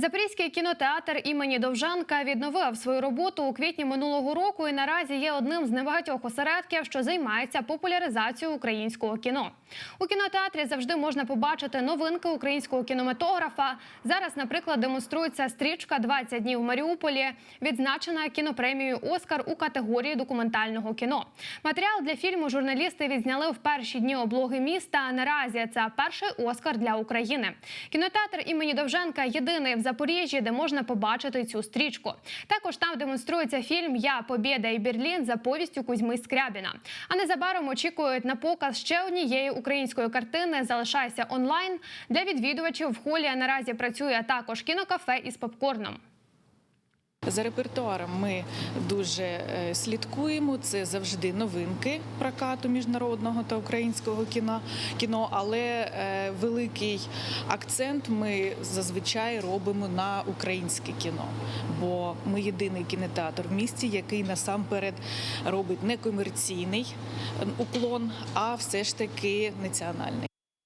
Запорізький кінотеатр імені Довженка відновив свою роботу у квітні минулого року і наразі є одним з небагатьох осередків, що займається популяризацією українського кіно. У кінотеатрі завжди можна побачити новинки українського кінематографа. Зараз, наприклад, демонструється стрічка «20 днів в Маріуполі, відзначена кінопремією Оскар у категорії документального кіно. Матеріал для фільму журналісти відзняли в перші дні облоги міста. Наразі це перший Оскар для України. Кінотеатр імені Довженка єдиний в Запоріжжі, де можна побачити цю стрічку. Також там демонструється фільм Я Побєда і Берлін за повістю Кузьми Скрябіна. А незабаром очікують на показ ще однієї української картини Залишайся онлайн для відвідувачів. В холі наразі працює також кінокафе із попкорном. За репертуаром ми дуже е, слідкуємо. Це завжди новинки прокату міжнародного та українського кіно. кіно але е, великий акцент ми зазвичай робимо на українське кіно. Бо ми єдиний кінотеатр в місті, який насамперед робить не комерційний уклон, а все ж таки національне